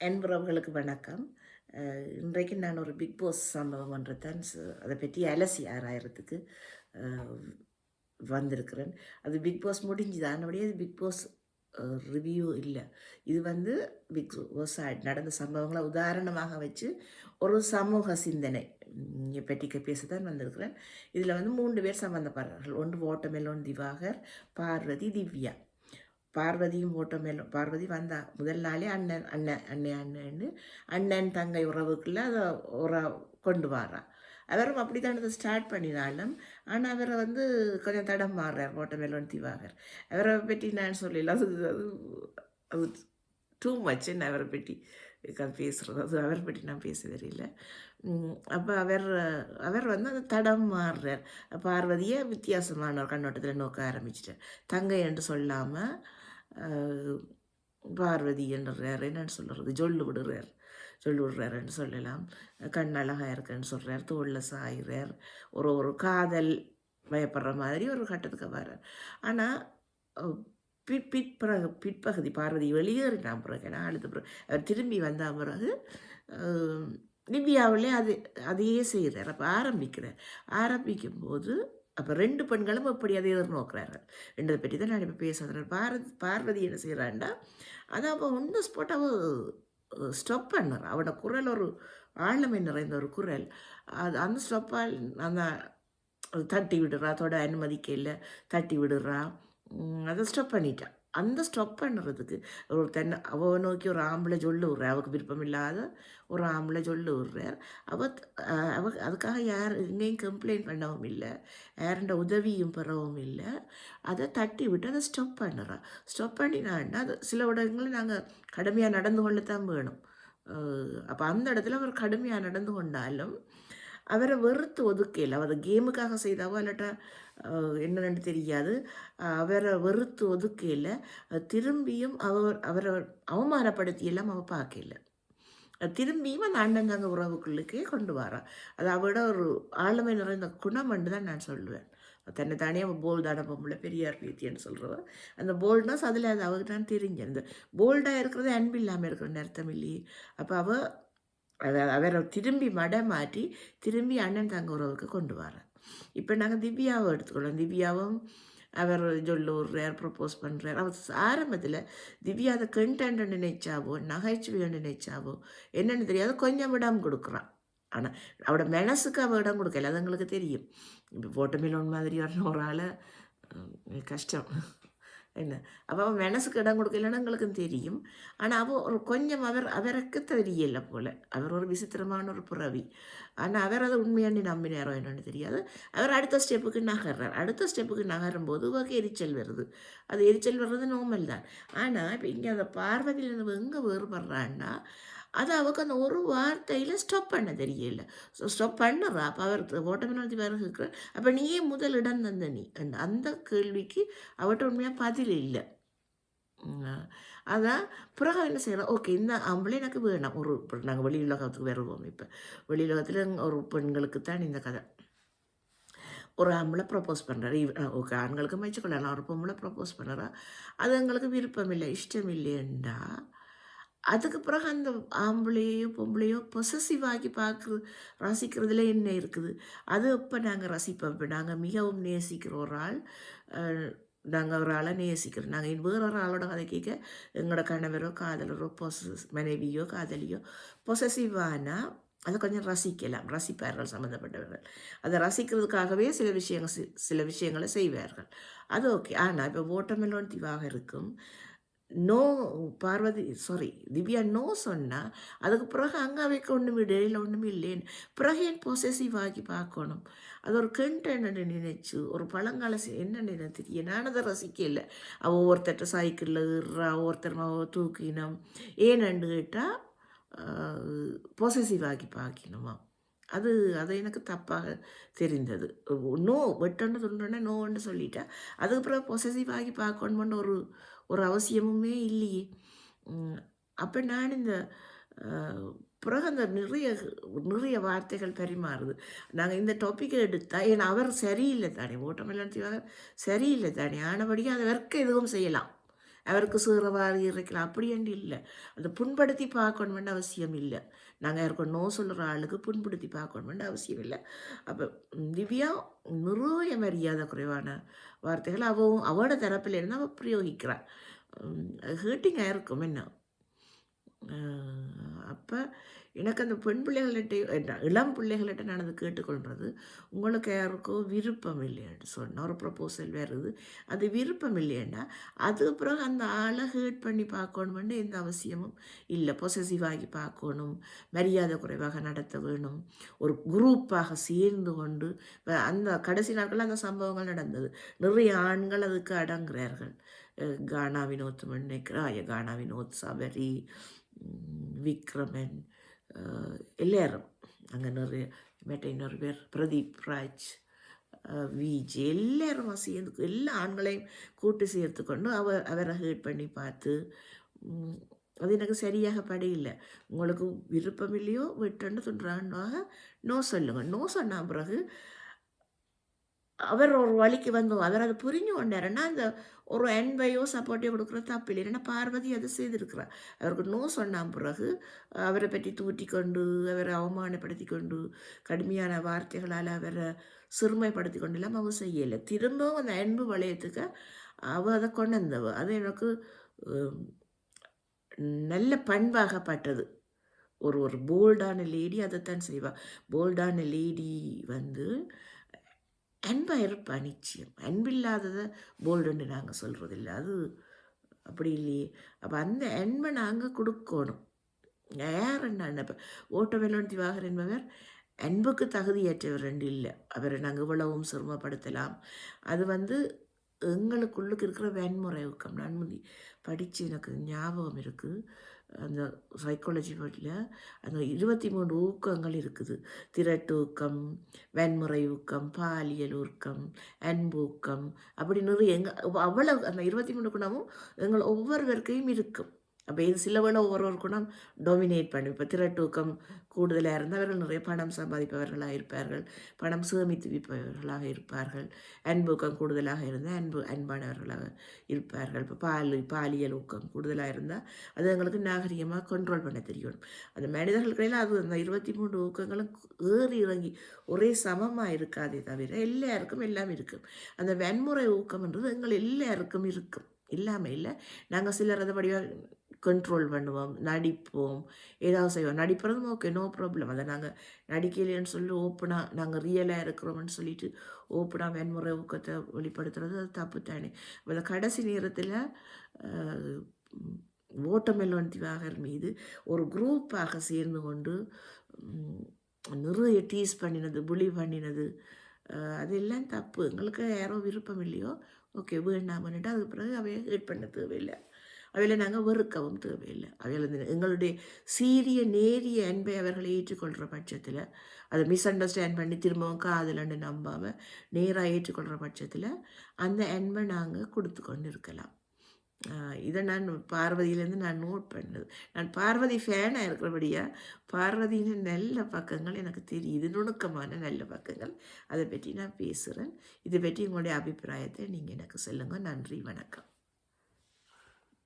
அன்புறவுகளுக்கு வணக்கம். இன்றைக்கு நான் ஒரு பிக் பாஸ் சம்பவம் ஒன்று தான் அதை பற்றி அலசி ஆறாயிரத்துக்கு வந்திருக்கிறேன். அது பிக் பாஸ் முடிஞ்சுது? அதனுடைய அது பிக் பாஸ் ரிவ்யூ இல்லை. இது வந்து பிக் பாஸ் நடந்த சம்பவங்களை உதாரணமாக வச்சு ஒரு சமூக சிந்தனை ம், பேச தான் வந்திருக்கிறேன். இதில் வந்து மூன்று பேர் சம்மந்தப்படுறார்கள் ஒன்று ஓட்டமெலோன் திவாகர் பார்வதி திவ்யா. பார்வதியும் ஓட்டமேலும் பார்வதி வந்தா முதல் நாளே அண்ணன் அண்ணன் அண்ணன் அண்ணன்னு அண்ணன் தங்கை உறவுக்குள்ள அதை உற கொண்டு வாரா. அவரும் அப்படி தான் அதை ஸ்டார்ட் பண்ணினாலும் ஆனால் அவரை வந்து கொஞ்சம் தடம் மாறுறார் ஓட்டமேலோன் திவாகர். அவரை பற்றி நான் சொல்லல அது அது அது டூ மச்ன்னு அவரை பற்றி பேசுகிறது அது அவரை பற்றி நான் பேச தெரியல அப்போ அவர் அவர் வந்து அந்த தடம் மாறுறார். பார்வதியை வித்தியாசமான ஒரு கண்ணோட்டத்தில் நோக்க ஆரம்பிச்சிட்டார். தங்கை என்று சொல்லாமல் பார்வதி என்றார் என்னன்னு சொல்கிறது ஜொல்லு விடுறார். சொல்லி விடுறாருன்னு சொல்லலாம். கண் அழகாக இருக்குன்னு சொல்கிறார் தோளில் சாயிறார். ஒரு ஒரு காதல் பயப்படுற மாதிரி ஒரு கட்டத்துக்கு வர்றார். ஆனால் பிற் பிற்பகு பிற்பகுதி பார்வதி வெளியேறினான் பிறகு ஏன்னா அடுத்த பிறகு அவர் திரும்பி வந்த பிறகு அஹ், திவ்யாவிலே அது அதையே செய்கிறார் அப்போ ஆரம்பிக்கிறார். ஆரம்பிக்கும்போது அப்போ ரெண்டு பெண்களும் எப்படி அதை எதிர்நோக்கிறார்கள்? என்றதை பற்றி தான் நான் இப்போ பேசுகிறேன் பாரதி பார்வதி என்ன செய்கிறாண்டா அதை அவள் ஒன்று ஸ்பாட் அவள் ஸ்டப் பண்ணுறா. அவட குரல் ஒரு ஆழமை நிறைந்த ஒரு குரல். அது அந்த ஸ்டப்பால் அந்த தட்டி விடுறா அதோட அனுமதிக்க இல்லை தட்டி விடுறா. அதை ஸ்டப் பண்ணிட்டா. அந்த ஸ்டாப் பண்ணுறதுக்கு ஒரு தென்னை அவ நோக்கி ஒரு ஆம்பளை சொல்லு விடுறேன் அவளுக்கு விருப்பம் இல்லாத ஒரு ஆம்பளை சொல்லு விட்றார் அவ அவ அதுக்காக யார் எங்கேயும் கம்ப்ளைண்ட் பண்ணவும் இல்லை. யாருண்ட உதவியும் பெறவும் இல்லை. அதை தட்டி விட்டு அதை ஸ்டாப் பண்ணுறா ஸ்டாப் பண்ணினான்னா அது சில இடங்களில் நாங்கள் கடுமையாக நடந்து கொள்ளத்தான் வேணும். அப்போ அந்த இடத்துல அவர் கடுமையாக நடந்து கொண்டாலும் அவரை வெறுத்து ஒதுக்கல அவரை கேமுக்காக செய்தாவோ இல்லாட்டா என்னென்னு தெரியாது. அவரை வெறுத்து ஒதுக்கல திரும்பியும் அவர் அவரை அவமானப்படுத்தியெல்லாம் அவ பார்க்கல திரும்பியும் அந்த அண்ணன் தங்க உறவுக்குள்ளுக்கே கொண்டு வரான் அது அவட ஒரு ஆளுமை நிறைந்த குணம் தான் நான் சொல்லுவேன். தன்னை தானே அவன் போல்டான பொம்பளை பெரியார் பேத்தின்னு சொல்கிறவன் அந்த போல்ட்னஸ் அதில் அது அவருக்கு நான் தெரிஞ்சு அந்த போல்டாக இருக்கிறது அன்பு இல்லாமல் இருக்கிற அர்த்தம் இல்லையே. அப்போ அவள் அவ அவரை திரும்பி மட மாற்றி திரும்பி அண்ணன் தங்க உறவுக்கு கொண்டு வரான் இப்போ நாங்கள் திவ்யாவை எடுத்துக்கிறோம் திவ்யாவும் அவர் சொல்லுறார் ப்ரப்போஸ் பண்ணுறார் அவர் ஆரம்பத்தில் திவ்யா அதை கண்டென்ட் நினைச்சாவோ நகைச்சுவை நினைச்சாவோ என்னென்னு தெரியாது. கொஞ்சம் இடம் கொடுக்குறான். ஆனால் அவட மனசுக்கு அவள் இடம் கொடுக்கல. அது எங்களுக்கு தெரியும். இப்போ போட்டமிலோன் மாதிரி வரணும் ஒரு ஆளை கஷ்டம். என்ன அப்போ அவன் மனசுக்கு இடம் கொடுக்கலன்னு எங்களுக்கும் தெரியும் ஆனால் அவ ஒரு கொஞ்சம் அவர் அவருக்கு தெரியல போல் அவர் ஒரு விசித்திரமான ஒரு புறவி ஆனால் அவர் அதை உண்மையாண்டி நம்பினாரோ என்னன்னு தெரியாது அவர் அடுத்த ஸ்டெப்புக்கு நகர்றார் அடுத்த ஸ்டெப்புக்கு நகரும் போது இவருக்கு எரிச்சல் வருது அது எரிச்சல் வர்றது நோமல் தான் ஆனால் இப்போ இங்கே அந்த பார்வதியிலேருந்து எங்கே வேறுபடுறான்னா அது அவக்கு அந்த ஒரு வார்த்தையில் ஸ்டாப் பண்ண தெரியல. ஸோ ஸ்டாப் பண்ணுறா. அப்போ அவர் ஓட்டமினாதி வேறு இருக்கிற அப்போ நீயே முதல் இடம் தந்த நீ. அந்த- அந்த கேள்விக்கு அவட்ட உண்மையாக பதில் இல்லை. அதான் பிறகு என்ன செய்யலாம் ஓகே இந்த ஆம்பளை எனக்கு வேணாம். ஒரு நாங்கள் வெளி உலகத்துக்கு வருவோம் இப்போ. வெளி உலகத்தில் ஒரு பெண்களுக்கு தான் இந்த கதை. ஒரு ஆம்பளை ப்ரப்போஸ் பண்ணுறாரு ஓகே ஆண்களுக்கு மதிச்சுக்கொள்ளலாம் ஒரு பொம்பளை ப்ரப்போஸ் பண்ணுறா அது எங்களுக்கு விருப்பம் இல்லை இஷ்டம் இல்லையண்டா அதுக்கு பிறகு அந்த ஆம்பளையோ பொம்பளையோ பொசசிவாகி பார்க்குறது ரசிக்கிறதுல என்ன இருக்குது? அது அப்போ நாங்கள் ரசிப்போம்? இப்போ நாங்கள் மிகவும் நேசிக்கிற ஒரு ஆள் நாங்கள் ஒரு ஆளை நேசிக்கிறோம். நாங்கள் வேற ஒரு ஆளோட கதை கேட்க எங்களோட கணவரோ காதலரோ பொசஸ் மனைவியோ காதலியோ பொசசிவானா அதை கொஞ்சம் ரசிக்கலாம். ரசிப்பார்கள் சம்மந்தப்பட்டவர்கள். அதை ரசிக்கிறதுக்காகவே சில விஷயங்கள் சி- சில விஷயங்களை செய்வார்கள். அது ஓகே. ஆனால் இப்போ ஓட்டமெல்லோன் திவாக இருக்கும். No Parvathi sorry Divya no சொன்னால் அதுக்கு பிறகு அங்கே அவைக்கு ஒன்றும் டெய்லியில் ஒன்றும் இல்லைன்னு. பிறகு என் பொசசிவ் ஆகி பார்க்கணும்? அது ஒரு கண்டென்ட் நினைச்சு ஒரு பழங்கால என்ன நினைத்து நான் அதை ரசிக்கல. அவள் ஒருத்தர்கிட்ட சைக்கிளில் ஏறுறா ஒவ்வொருத்தர் அவ தூக்கினோம் ஏன்னு கேட்டால் பொசசிவ் ஆகி பார்க்கணுமா? அது அது எனக்கு தப்பாக தெரிந்தது. நோ வெட்டன்னு சொல்கிறேன்னா நோன்னு சொல்லிட்டா அதுக்கப்புறம் பொசசிவ் ஆகி பார்க்கணுமென்ற ஒரு ஒரு அவசியமுமே இல்லையே. அப்போ நான் இந்த பிறகு அந்த நிறைய நிறைய வார்த்தைகள் பரிமாறுது. நாங்கள் இந்த டாப்பிக்கை எடுத்தால் ஏன்னா அவர் சரியில்லை தானே ஓட்டமெல்லாம் சரியில்லை தானே ஆனபடியாக அதை வர்க்க எதுவும் செய்யலாம். அவருக்கு சீறவாறு இறைக்கலாம் அப்படி என்று இல்லை. அதை புண்படுத்தி பார்க்கணுமெண்டு அவசியம் இல்லை. நாங்கள் யாருக்கும் நோ சொல்கிற ஆளுக்கு புண்படுத்தி பார்க்கணுமெண்டு அவசியம் இல்லை. அப்போ திவ்யா நிறைய மரியாதை குறைவான வார்த்தைகள் அவவும் அவளோட தரப்பில் இருந்து அவள் பிரயோகிக்கிறாள். ஹேர்ட்டிங்காக இருக்கும் என்ன? அப்போ எனக்கு அந்த பெண் பிள்ளைகள்கிட்ட என்ன, இளம் பிள்ளைகள்கிட்ட நான் அதை கேட்டுக்கொள்கிறது உங்களுக்கு யாருக்கோ விருப்பம் இல்லைன்னு சொன்ன ஒரு ப்ரப்போசல் வருது அது விருப்பம் இல்லைன்னா அதுக்கு பிறகு அந்த ஆளை ஹேர்ட் பண்ணி பார்க்கணுமென்னு எந்த அவசியமும் இல்லை. பொசசிவாகி பார்க்கணும் மரியாதை குறைவாக நடத்த வேணும் ஒரு குரூப்பாக சேர்ந்து கொண்டு அந்த கடைசி நாட்களில் அந்த சம்பவங்கள் நடந்தது. நிறைய ஆண்கள் அதுக்கு அடங்குறார்கள் கானா வினோத் நினைக்கிறேன் கானா வினோத் சபரி விக்ரமன் எல்லாரும் அங்கே நிறைய மற்ற இன்னொரு பேர் பிரதீப் ராஜ் விஜி விஜய் எல்லாரும் சேர்ந்து எல்லா ஆண்களையும் கூட்டு சேர்த்து கொண்டு அவ அவரை ஹேட் பண்ணி பார்த்து அது எனக்கு சரியாக படையில்லை உங்களுக்கு விருப்பம் இல்லையோ விட்டுன்னு சொல்கிறாங்க நோ சொல்லுங்க நோ சொன்ன பிறகு அவர் ஒரு வழிக்கு வந்தோம் அவர் அதை புரிஞ்சு கொண்டாருன்னா அந்த ஒரு அன்பையோ சப்போர்ட்டையோ கொடுக்குற தப்பு இல்லை. ஏன்னா பார்வதி அதை செய்திருக்கிறார் அவருக்கு நோ சொன்ன பிறகு அவரை பற்றி தூட்டி கொண்டு அவரை அவமானப்படுத்தி கொண்டு கடுமையான வார்த்தைகளால் அவரை சிறுமைப்படுத்தி கொண்டு எல்லாம் அவங்க செய்யலை. திரும்பவும் அந்த அன்பு வளையத்துக்கு அவள் அதை கொண்டு வந்தவ. அது எனக்கு நல்ல பண்பாகப்பட்டது. ஒரு ஒரு போல்டான லேடி அதைத்தான் செய்வாள் போல்டான லேடி வந்து அன்பாக இருப்பா நிச்சயம். அன்பில்லாததை போல்டுன்னு நாங்கள் சொல்கிறது இல்லை அது அப்படி இல்லையே. அப்போ அந்த அன்பை நாங்கள் கொடுக்கணும். யார் என்ன இப்போ ஓட்ட திவாகர் என்பவர் அன்புக்கு தகுதியற்றவர் ரெண்டு இல்லை. அவரை நாங்கள் இவ்வளவும் சிரமப்படுத்தலாம். அது வந்து எங்களுக்குள்ளுக்கு இருக்கிற வன்முறை ஊக்கம். நான் முந்தி படித்து எனக்கு ஞாபகம் இருக்குது அந்த சைக்காலஜி பற்றியில் அந்த இருபத்தி மூணு ஊக்கங்கள் இருக்குது. திரட்டு ஊக்கம் வன்முறை ஊக்கம் பாலியல் ஊக்கம் அன்பு ஊக்கம் அப்படி நிறைய எங்கள் அவ்வளவு அந்த இருபத்தி மூணு குணமும் எங்கள் ஒவ்வொருவருக்கையும் இருக்கும். அப்போ இது சில வேளை ஒவ்வொரு குணம் டொமினேட் பண்ணி இப்போ திரட்டூக்கம் கூடுதலாக இருந்தால் அவர்கள் நிறைய பணம் சம்பாதிப்பவர்களாக இருப்பார்கள். பணம் சேமித்து விற்பவர்களாக இருப்பார்கள். அன்பூக்கம் கூடுதலாக இருந்தால் அன்பு அன்பானவர்களாக இருப்பார்கள். இப்போ பால் பாலியல் ஊக்கம் கூடுதலாக இருந்தால் அது எங்களுக்கு நாகரிகமாக கண்ட்ரோல் பண்ண தெரியணும் அந்த மனிதர்களுக்கிடையில் அது அந்த இருபத்தி மூன்று ஊக்கங்களும் ஏறி இறங்கி ஒரே சமமாக இருக்காதே தவிர எல்லாருக்கும் எல்லாம் இருக்கும். அந்த வன்முறை ஊக்கம்ன்றது எங்கள் எல்லாருக்கும் இருக்கும். இல்லாமல் இல்லை. நாங்கள் சிலர் அதை வடிவாக கண்ட்ரோல் பண்ணுவோம் நடிப்போம் ஏதாவது செய்வோம். நடிப்புறதும் ஓகே நோ ப்ராப்ளம் அதை நாங்கள் நடிக்கலைன்னு சொல்லி ஓப்பனாக நாங்கள் ரியலாக இருக்கிறோம்னு சொல்லிட்டு ஓப்பனாக வன்முறை ஊக்கத்தை வெளிப்படுத்துறது அது தப்பு தானே. அதில் கடைசி நேரத்தில் ஓட்டமெல்லோன் திவாகர் மீது ஒரு குரூப்பாக சேர்ந்து கொண்டு நிறைய டீஸ் பண்ணினது புலி பண்ணினது அதெல்லாம் தப்பு. எங்களுக்கு யாரோ விருப்பம் இல்லையோ ஓகே வேண்டாமன்னுட்டு அதுக்கு பிறகு அவையை ஹேட் பண்ண தேவையில்லை. அவைகளை நாங்கள் வெறுக்கவும் தேவையில்லை. அவையில் எங்களுடைய சீரிய நேரிய அன்பை அவர்களை ஏற்றுக்கொள்கிற பட்சத்தில் அதை மிஸ் அண்டர்ஸ்டாண்ட் பண்ணி திரும்பவும் காதலன்னு நம்பாமல் நேராக ஏற்றுக்கொள்கிற பட்சத்தில் அந்த அன்பை நாங்கள் கொடுத்து கொண்டு இருக்கலாம் இதை நான் பார்வதியிலேருந்து நான் நோட் பண்ணது. நான் பார்வதி ஃபேனாக இருக்கிறபடியா பார்வதியின் நல்ல பக்கங்கள் எனக்கு தெரியுது நுணுக்கமான நல்ல பக்கங்கள். அதை பற்றி நான் பேசுகிறேன் இதை பற்றி உங்களுடைய அபிப்பிராயத்தை நீங்கள் எனக்கு சொல்லுங்கள் நன்றி. வணக்கம்.